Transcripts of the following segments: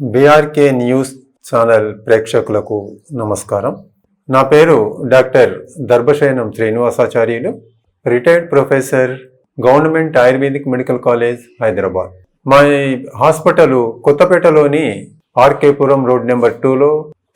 BRK news channel ప్రేక్షకులకు నమస్కారం. నా పేరు doctor Darbhasayanam Srinivasacharyulu retired professor government ayurvedic medical college Hyderabad. మా హాస్పిటల్ కొత్తపేటలోని ఆర్కేపురం రోడ్ నెంబర్ టూలో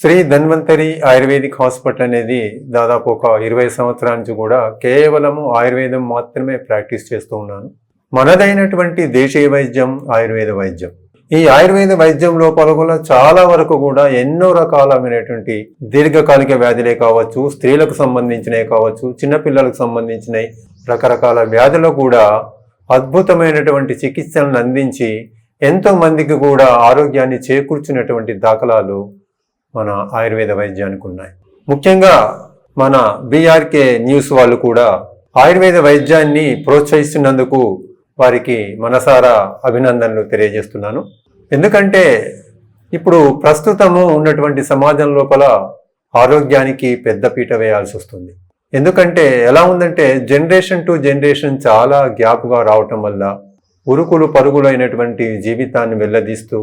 శ్రీ ధన్వంతరి ఆయుర్వేదిక్ హాస్పిటల్ అనేది దాదాపు ఒక ఇరవై సంవత్సరాల నుంచి కూడా కేవలము ఆయుర్వేదం మాత్రమే ప్రాక్టీస్ చేస్తూ ఉన్నాను. మనదైనటువంటి దేశీయ వైద్యం ఆయుర్వేద వైద్యం. ఈ ఆయుర్వేద వైద్యంలో పాల్గొన్న చాలా వరకు కూడా ఎన్నో రకాలమైనటువంటి దీర్ఘకాలిక వ్యాధులే కావచ్చు స్త్రీలకు సంబంధించినవి కావచ్చు చిన్నపిల్లలకు సంబంధించినవి రకరకాల వ్యాధులు కూడా అద్భుతమైనటువంటి చికిత్సలను అందించి ఎంతో మందికి కూడా ఆరోగ్యాన్ని చేకూర్చినటువంటి దాఖలాలు మన ఆయుర్వేద వైద్యానికి ఉన్నాయి. ముఖ్యంగా మన బీఆర్కే న్యూస్ వాళ్ళు కూడా ఆయుర్వేద వైద్యాన్ని ప్రోత్సహిస్తున్నందుకు వారికి మనసారా అభినందనలు తెలియజేస్తున్నాను. ఎందుకంటే ఇప్పుడు ప్రస్తుతము ఉన్నటువంటి సమాజం లోపల ఆరోగ్యానికి పెద్దపీట వేయాల్సి వస్తుంది. ఎందుకంటే ఎలా ఉందంటే జనరేషన్ టు జనరేషన్ చాలా గ్యాప్గా రావటం వల్ల ఉరుకులు పరుగులైనటువంటి జీవితాన్ని వెళ్ళదీస్తూ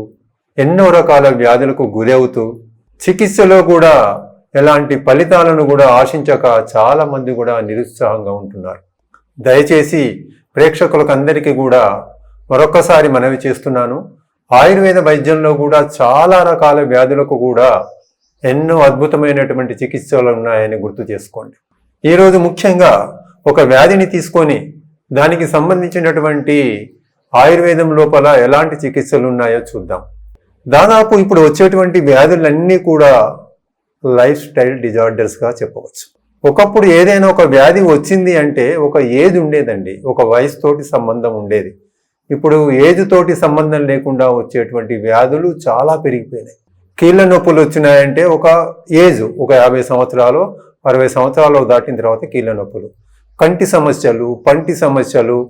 ఎన్నో రకాల వ్యాధులకు గురవుతూ చికిత్సలో కూడా ఎలాంటి ఫలితాలను కూడా ఆశించక చాలామంది కూడా నిరుత్సాహంగా ఉంటున్నారు. దయచేసి ప్రేక్షకులకు అందరికీ కూడా మరొకసారి మనవి చేస్తున్నాను. ఆయుర్వేద వైద్యంలో కూడా చాలా రకాల వ్యాధులకు కూడా ఎన్నో అద్భుతమైనటువంటి చికిత్సలు ఉన్నాయని గుర్తు చేసుకోండి. ఈరోజు ముఖ్యంగా ఒక వ్యాధిని తీసుకొని దానికి సంబంధించినటువంటి ఆయుర్వేదం లోపల ఎలాంటి చికిత్సలు ఉన్నాయో చూద్దాం. దాదాపు ఇప్పుడు వచ్చేటువంటి వ్యాధులన్నీ కూడా లైఫ్ స్టైల్ డిజార్డర్స్గా చెప్పవచ్చు. ఒకప్పుడు ఏదైనా ఒక వ్యాధి వచ్చింది అంటే ఒక ఏజ్ ఉండేదండి. ఒక వయసుతోటి సంబంధం ఉండేది. ఇప్పుడు ఏజ్ తోటి సంబంధం లేకుండా వచ్చేటువంటి వ్యాధులు చాలా పెరిగిపోయినాయి. కీళ్ళ నొప్పులు వచ్చినాయంటే ఒక ఏజ్ ఒక యాభై సంవత్సరాలు అరవై సంవత్సరాలు దాటిన తర్వాత కీళ్ళ నొప్పులు. కంటి సమస్యలు పంటి సమస్యలు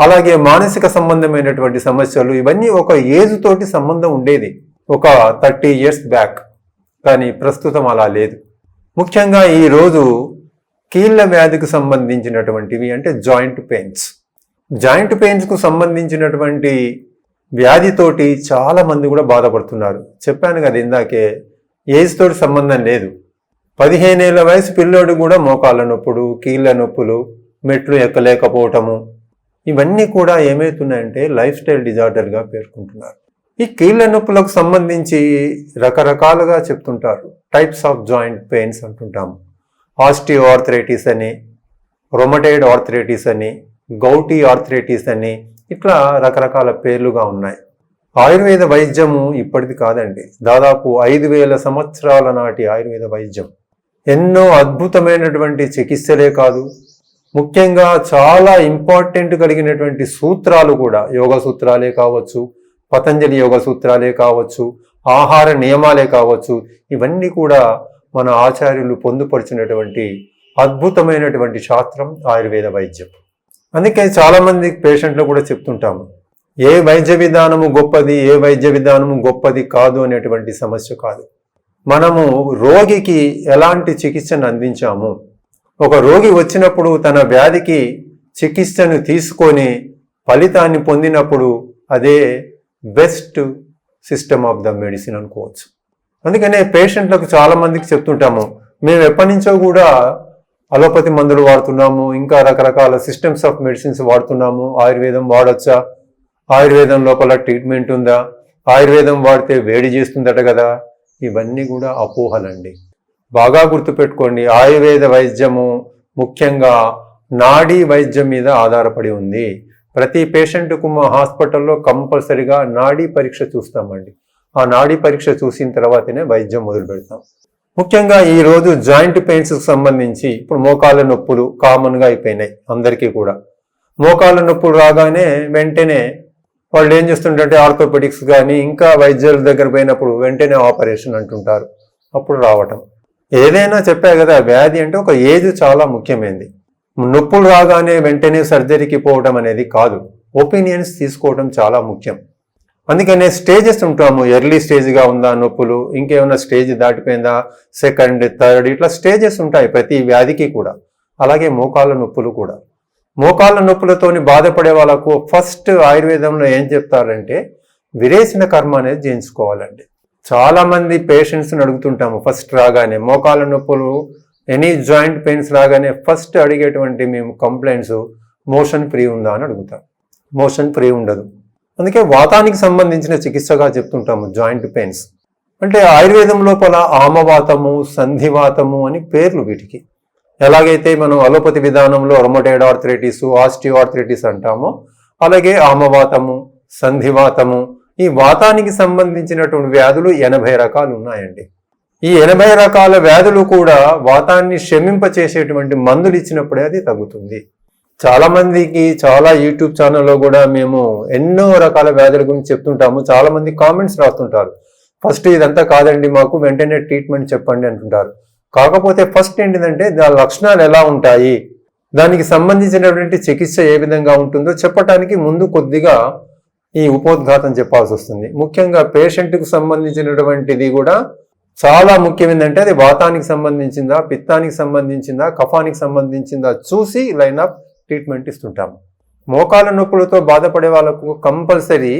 అలాగే మానసిక సంబంధమైనటువంటి సమస్యలు ఇవన్నీ ఒక ఏజ్ తోటి సంబంధం ఉండేది. ఒక థర్టీ ఇయర్స్ బ్యాక్. కానీ ప్రస్తుతం అలా లేదు. ముఖ్యంగా ఈరోజు కీళ్ళ వ్యాధికి సంబంధించినటువంటివి అంటే జాయింట్ పెయిన్స్. జాయింట్ పెయిన్స్కు సంబంధించినటువంటి వ్యాధితోటి చాలామంది కూడా బాధపడుతున్నారు. చెప్పాను కదా ఇందాకే ఏజ్ తోటి సంబంధం లేదు. పదిహేనేళ్ళ వయసు పిల్లోడు కూడా మోకాళ్ళ నొప్పులు కీళ్ళ నొప్పులు మెట్లు ఎక్కలేకపోవటము ఇవన్నీ కూడా ఏమవుతున్నాయంటే లైఫ్ స్టైల్ డిజార్డర్గా పేర్కొంటున్నారు. ఈ కీళ్ళ నొప్పులకు సంబంధించి రకరకాలుగా చెప్తుంటారు. టైప్స్ ఆఫ్ జాయింట్ పెయిన్స్ అంటుంటాము. ఆస్టియో ఆర్థరైటిస్ అని రొమటైడ్ ఆర్థరైటిస్ అని గౌటీ ఆర్థరైటిస్ అని ఇట్లా రకరకాల పేర్లుగా ఉన్నాయి. ఆయుర్వేద వైద్యము ఇప్పటిది కాదండి. దాదాపు ఐదు వేల సంవత్సరాల నాటి ఆయుర్వేద వైద్యం. ఎన్నో అద్భుతమైనటువంటి చికిత్సలే కాదు ముఖ్యంగా చాలా ఇంపార్టెంట్ కలిగినటువంటి సూత్రాలు కూడా యోగ సూత్రాలే కావచ్చు పతంజలి యోగ సూత్రాలే కావచ్చు ఆహార నియమాలే కావచ్చు ఇవన్నీ కూడా మన ఆచార్యులు పొందుపరిచినటువంటి అద్భుతమైనటువంటి శాస్త్రం ఆయుర్వేద వైద్యం. అందుకే చాలామంది పేషెంట్లు కూడా చెప్తుంటాము ఏ వైద్య విధానము గొప్పది ఏ వైద్య విధానము గొప్పది కాదు అనేటువంటి సమస్య కాదు. మనము రోగికి ఎలాంటి చికిత్సను అందించాము? ఒక రోగి వచ్చినప్పుడు తన వ్యాధికి చికిత్సను తీసుకొని ఫలితాన్ని పొందినప్పుడు అదే best system of the medicine అనుకోవచ్చు. అందుకనే పేషెంట్లకు చాలామందికి చెప్తుంటాము మేము ఎప్పటి నుంచో కూడా అలోపతి మందులు వాడుతున్నాము ఇంకా రకరకాల సిస్టమ్స్ ఆఫ్ మెడిసిన్స్ వాడుతున్నాము. ఆయుర్వేదం వాడొచ్చా? ఆయుర్వేదం లోపల ట్రీట్మెంట్ ఉందా? ఆయుర్వేదం వాడితే వేడి చేస్తుందట కదా? ఇవన్నీ కూడా అపోహలండి. బాగా గుర్తుపెట్టుకోండి ఆయుర్వేద వైద్యము ముఖ్యంగా నాడీ వైద్యం మీద ఆధారపడి ఉంది. ప్రతి పేషెంట్కు మా హాస్పిటల్లో కంపల్సరిగా నాడీ పరీక్ష చూస్తామండి. ఆ నాడీ పరీక్ష చూసిన తర్వాతనే వైద్యం మొదలు పెడతాం. ముఖ్యంగా ఈరోజు జాయింట్ పెయిన్స్కి సంబంధించి ఇప్పుడు మోకాళ్ళ నొప్పులు కామన్గా అయిపోయినాయి అందరికీ కూడా. మోకాళ్ళ నొప్పులు రాగానే వెంటనే వాళ్ళు ఏం చేస్తుంటే ఆర్థోపెడిక్స్ కానీ ఇంకా వైద్యుల దగ్గర పోయినప్పుడు వెంటనే ఆపరేషన్ అంటుంటారు. అప్పుడు రావటం. ఏదైనా చెప్పా కదా వ్యాధి అంటే ఒక ఏజ్ చాలా ముఖ్యమైనది నొప్పులు రాగానే వెంటనే సర్జరీకి పోవడం అనేది కాదు. ఒపీనియన్స్ తీసుకోవడం చాలా ముఖ్యం. అందుకనే స్టేజెస్ ఉంటాము. ఎర్లీ స్టేజ్గా ఉందా నొప్పులు ఇంకేమైనా స్టేజ్ దాటిపోయిందా సెకండ్ థర్డ్ ఇట్లా స్టేజెస్ ఉంటాయి ప్రతి వ్యాధికి కూడా. అలాగే మోకాళ్ళ నొప్పులు కూడా. మోకాళ్ళ నొప్పులతోని బాధపడే వాళ్ళకు ఫస్ట్ ఆయుర్వేదంలో ఏం చెప్తారంటే విరేసిన కర్మ అనేది చేయించుకోవాలండి. చాలామంది పేషెంట్స్ని అడుగుతుంటాము ఫస్ట్ రాగానే మోకాళ్ళ నొప్పులు ఎనీ జాయింట్ పెయిన్స్ రాగానే ఫస్ట్ అడిగేటువంటి మేము కంప్లైంట్స్ మోషన్ ఫ్రీ ఉందా అని అడుగుతాం. మోషన్ ఫ్రీ ఉండదు. అందుకే వాతానికి సంబంధించిన చికిత్సగా చెప్తుంటాము జాయింట్ పెయిన్స్. అంటే ఆయుర్వేదం లోపల ఆమవాతము సంధివాతము అని పేర్లు వీటికి. ఎలాగైతే మనం అలోపతి విధానంలో రొమటైడ్ ఆర్థరైటిస్ ఆస్టియోఆర్థరైటిస్ అంటామో అలాగే ఆమవాతము సంధివాతము ఈ వాతానికి సంబంధించినటువంటి వ్యాధులు ఎనభై రకాలు ఉన్నాయండి. ఈ ఎనభై రకాల వ్యాధులు కూడా వాతాన్ని శమింపచేసేటువంటి మందులు ఇచ్చినప్పుడే అది తగ్గుతుంది. చాలామందికి చాలా యూట్యూబ్ ఛానల్లో కూడా మేము ఎన్నో రకాల వ్యాధుల గురించి చెప్తుంటాము. చాలామంది కామెంట్స్ రాస్తుంటారు. ఫస్ట్ ఇదంతా కాదండి మాకు వెంటనే ట్రీట్మెంట్ చెప్పండి అంటుంటారు. కాకపోతే ఫస్ట్ ఏంటిదంటే దాని లక్షణాలు ఎలా ఉంటాయి? దానికి సంబంధించినటువంటి చికిత్స ఏ విధంగా ఉంటుందో చెప్పటానికి ముందు కొద్దిగా ఈ ఉపోద్ఘాతం చెప్పాల్సి వస్తుంది. ముఖ్యంగా పేషెంట్కు సంబంధించినటువంటిది కూడా చాలా ముఖ్యం ఏంటంటే అది వాతానికి సంబంధించిందా పిత్తానికి సంబంధించిందా కఫానికి సంబంధించిందా చూసి లైన్అప్ ట్రీట్మెంట్ ఇస్తుంటాము మోకాల నొప్పులతో బాధపడే వాళ్ళకు కంపల్సరీ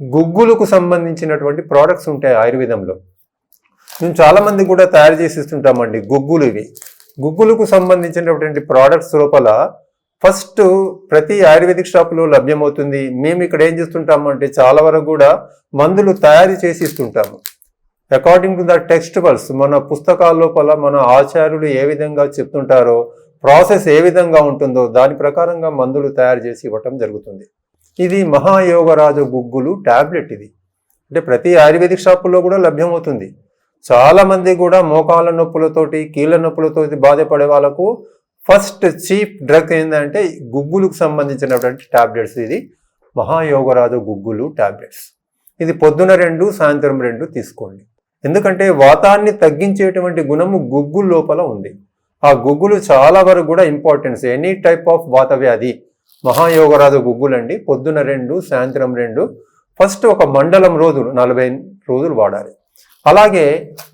గుగ్గులకు సంబంధించినటువంటి ప్రోడక్ట్స్ ఉంటాయి ఆయుర్వేదంలో. మేము చాలామంది కూడా తయారు చేసి ఇస్తుంటామండి గుగ్గులు ఇవి. గుగ్గులకు సంబంధించినటువంటి ప్రోడక్ట్స్ లోపల ఫస్ట్ ప్రతి ఆయుర్వేదిక్ షాపులో లభ్యమవుతుంది. మేము ఇక్కడ ఏం చేస్తుంటాము అంటే చాలా వరకు కూడా మందులు తయారు చేసి ఇస్తుంటాము. అకార్డింగ్ టు ద టెక్స్టిబల్స్ మన పుస్తకాల లోపల మన ఆచార్యులు ఏ విధంగా చెప్తుంటారో ప్రాసెస్ ఏ విధంగా ఉంటుందో దాని ప్రకారంగా మందులు తయారు చేసి ఇవ్వటం జరుగుతుంది. ఇది మహాయోగరాజు గుగ్గులు టాబ్లెట్ ఇది. అంటే ప్రతి ఆయుర్వేదిక్ షాపుల్లో కూడా లభ్యమవుతుంది. చాలామంది కూడా మోకాళ్ళ నొప్పులతోటి కీళ్ళ నొప్పులతోటి బాధపడే వాళ్ళకు ఫస్ట్ చీప్ డ్రగ్ ఏంటంటే గుగ్గులకు సంబంధించినటువంటి టాబ్లెట్స్ ఇది. మహాయోగరాజు గుగ్గులు టాబ్లెట్స్. ఇది పొద్దున రెండు సాయంత్రం రెండు తీసుకోండి. ఎందుకంటే వాతాన్ని తగ్గించేటువంటి గుణము గుగ్గు లోపల ఉంది. ఆ గుగ్గులు చాలా వరకు కూడా ఇంపార్టెన్స్ ఎనీ టైప్ ఆఫ్ వాత వ్యాధి మహాయోగరాజు గుగ్గులండి. పొద్దున రెండు సాయంత్రం రెండు. ఫస్ట్ ఒక మండలం రోజులు నలభై రోజులు వాడాలి. అలాగే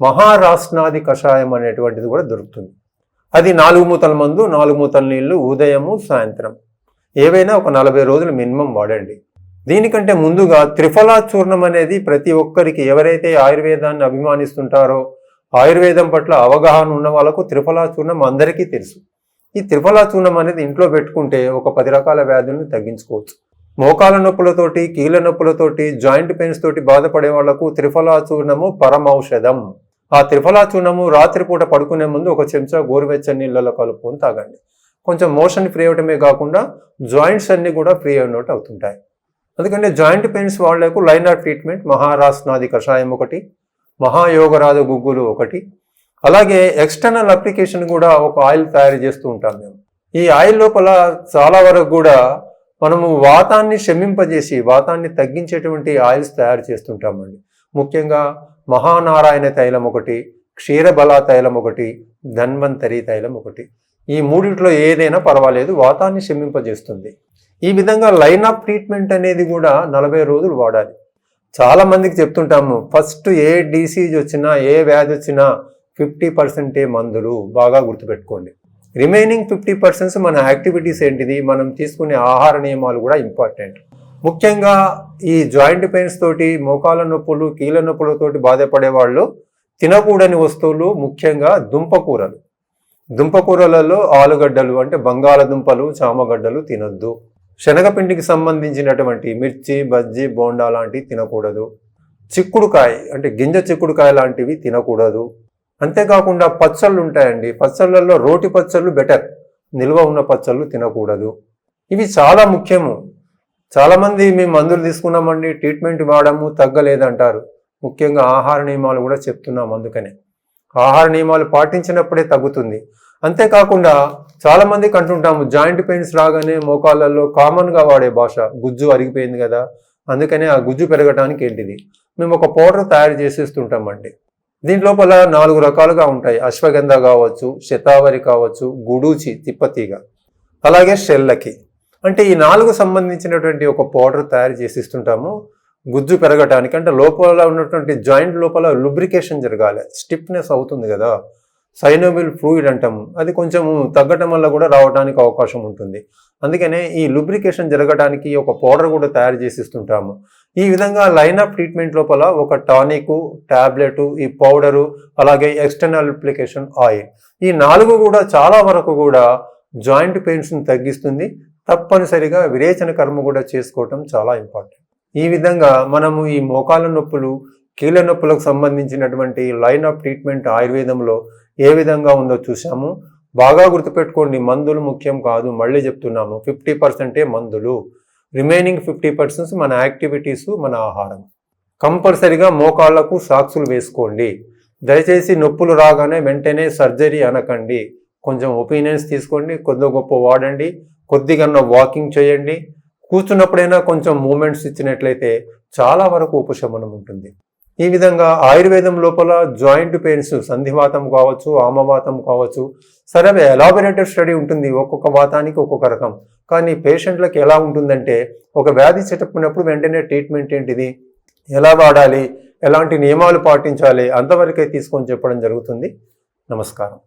మహారాష్ట్రాది కషాయం అనేటువంటిది కూడా దొరుకుతుంది. అది నాలుగు మూతల మందు నాలుగు మూతల నీళ్ళు ఉదయము సాయంత్రం. ఏవైనా ఒక నలభై రోజులు మినిమం వాడండి. దీనికంటే ముందుగా త్రిఫలా చూర్ణం అనేది ప్రతి ఒక్కరికి ఎవరైతే ఆయుర్వేదాన్ని అభిమానిస్తుంటారో ఆయుర్వేదం పట్ల అవగాహన ఉన్న వాళ్ళకు త్రిఫలా చూర్ణం అందరికీ తెలుసు. ఈ త్రిఫలా చూర్ణం అనేది ఇంట్లో పెట్టుకుంటే ఒక పది రకాల వ్యాధులను తగ్గించుకోవచ్చు. మోకాల నొప్పులతోటి కీళ్ళ నొప్పులతోటి జాయింట్ పెయిన్స్ తోటి బాధపడే వాళ్ళకు త్రిఫలా చూర్ణము పరమౌషధం. ఆ త్రిఫలా చూర్ణము రాత్రిపూట పడుకునే ముందు ఒక చెంచా గోరువెచ్చని నీళ్ళలో కలుపుకొని తాగండి. కొంచెం మోషన్ ఫ్రీ అవటమే కాకుండా జాయింట్స్ అన్ని కూడా ఫ్రీ అయినట్టు అవుతుంటాయి. అందుకనే జాయింట్ పెయిన్స్ వాళ్ళకు లైన్ ఆఫ్ ట్రీట్మెంట్ మహారాస్నాది కషాయం ఒకటి మహాయోగరాజ గుగ్గులు ఒకటి. అలాగే ఎక్స్టర్నల్ అప్లికేషన్ కూడా ఒక ఆయిల్ తయారు చేస్తూ ఉంటాం మేము. ఈ ఆయిల్ లోపల చాలా వరకు కూడా మనము వాతాన్ని శమింపజేసి వాతాన్ని తగ్గించేటువంటి ఆయిల్స్ తయారు చేస్తుంటామండి ముఖ్యంగా మహానారాయణ తైలం ఒకటి క్షీరబల తైలం ఒకటి ధన్వంతరి తైలం ఒకటి. ఈ మూడిట్లో ఏదైనా పర్వాలేదు వాతాన్ని శమింపజేస్తుంది ఈ విధంగా లైన్ ఆఫ్ ట్రీట్మెంట్ అనేది కూడా నలభై రోజులు వాడాలి. చాలా మందికి చెప్తుంటాము ఫస్ట్ ఏ డిసీజ్ వచ్చినా ఏ వ్యాధి వచ్చినా ఫిఫ్టీ పర్సెంటే మందులు బాగా గుర్తుపెట్టుకోండి. రిమైనింగ్ ఫిఫ్టీ పర్సెంట్స్ మన యాక్టివిటీస్ ఏంటిది మనం తీసుకునే ఆహార నియమాలు కూడా ఇంపార్టెంట్. ముఖ్యంగా ఈ జాయింట్ పెయిన్స్ తోటి మోకాల నొప్పులు కీళ్ళ నొప్పులతోటి బాధపడే వాళ్ళు తినకూడని వస్తువులు ముఖ్యంగా దుంపకూరలు. దుంపకూరలలో ఆలుగడ్డలు అంటే బంగాళదుంపలు చామగడ్డలు తినొద్దు. శనగపిండికి సంబంధించినటువంటి మిర్చి బజ్జి బోండా లాంటివి తినకూడదు. చిక్కుడుకాయ అంటే గింజ చిక్కుడుకాయ లాంటివి తినకూడదు. అంతేకాకుండా పచ్చళ్ళు ఉంటాయండి. పచ్చళ్ళల్లో రోటి పచ్చళ్ళు బెటర్. నిల్వ ఉన్న పచ్చళ్ళు తినకూడదు. ఇవి చాలా ముఖ్యము. చాలామంది మేము మందులు తీసుకున్నామండి ట్రీట్మెంట్ వాడము తగ్గలేదంటారు. ముఖ్యంగా ఆహార నియమాలు కూడా చెప్తున్నాం అందుకనే. ఆహార నియమాలు పాటించినప్పుడే తగ్గుతుంది. అంతేకాకుండా చాలామందికి అంటుంటాము జాయింట్ పెయిన్స్ రాగానే మోకాళ్ళల్లో కామన్గా వాడే భాష గుజ్జు అరిగిపోయింది కదా అందుకనే ఆ గుజ్జు పెరగటానికి ఏంటిది? మేము ఒక పౌడర్ తయారు చేసేస్తుంటామండి దీంట్లోపల నాలుగు రకాలుగా ఉంటాయి. అశ్వగంధ కావచ్చు శతావరి కావచ్చు గుడూచి తిప్పతీగ. అలాగే షెల్లకి. అంటే ఈ నాలుగు సంబంధించినటువంటి ఒక పౌడర్ తయారు చేసిస్తుంటాము. గుజ్జు పెరగటానికి అంటే లోపల ఉన్నటువంటి జాయింట్ లోపల లుబ్రికేషన్ జరగాలి. స్టిఫ్నెస్ అవుతుంది కదా. సైనోబిల్ ఫ్లూయిడ్ అంటాం అది కొంచెం తగ్గటం వల్ల కూడా రావడానికి అవకాశం ఉంటుంది. అందుకనే ఈ లుబ్రికేషన్ జరగడానికి ఒక పౌడర్ కూడా తయారు చేసి ఇస్తుంటాము. ఈ విధంగా లైన్ ఆఫ్ ట్రీట్మెంట్ లోపల ఒక టానిక్ టాబ్లెట్ ఈ పౌడరు అలాగే ఎక్స్టర్నల్ అప్లికేషన్ ఆయిల్ ఈ నాలుగు కూడా చాలా వరకు కూడా జాయింట్ పెయిన్స్ని తగ్గిస్తుంది. తప్పనిసరిగా విరేచన కర్మ కూడా చేసుకోవటం చాలా ఇంపార్టెంట్ ఈ విధంగా మనము ఈ మోకాల నొప్పులు కీళ్ళ నొప్పులకు సంబంధించినటువంటి లైన్ ఆఫ్ ట్రీట్మెంట్ ఆయుర్వేదంలో ఏ విధంగా ఉందో చూసాము బాగా గుర్తుపెట్టుకోండి మందులు ముఖ్యం కాదు. మళ్ళీ చెప్తున్నాము ఫిఫ్టీ పర్సెంటే మందులు. రిమైనింగ్ ఫిఫ్టీ పర్సెంట్స్ మన యాక్టివిటీస్ మన ఆహారం. కంపల్సరిగా మోకాళ్ళకు సాక్సులు వేసుకోండి. దయచేసి నొప్పులు రాగానే వెంటనే సర్జరీ అనకండి. కొంచెం ఒపీనియన్స్ తీసుకోండి కొద్ది గొప్ప వాడండి. కొద్దిగా వాకింగ్ చేయండి. కూర్చున్నప్పుడైనా కొంచెం మూమెంట్స్ ఇచ్చినట్లయితే చాలా వరకు ఉపశమనం ఉంటుంది. ఈ విధంగా ఆయుర్వేదం లోపల జాయింట్ పెయిన్స్ సంధివాతం కావచ్చు ఆమవాతం కావచ్చు సరే అవి స్టడీ ఉంటుంది ఒక్కొక్క వాతానికి ఒక్కొక్క రకం. కానీ పేషెంట్లకు ఎలా ఉంటుందంటే ఒక వ్యాధి చెట్టుకున్నప్పుడు వెంటనే ట్రీట్మెంట్ ఏంటిది? ఎలా వాడాలి? ఎలాంటి నియమాలు పాటించాలి? అంతవరకే తీసుకొని చెప్పడం జరుగుతుంది. నమస్కారం.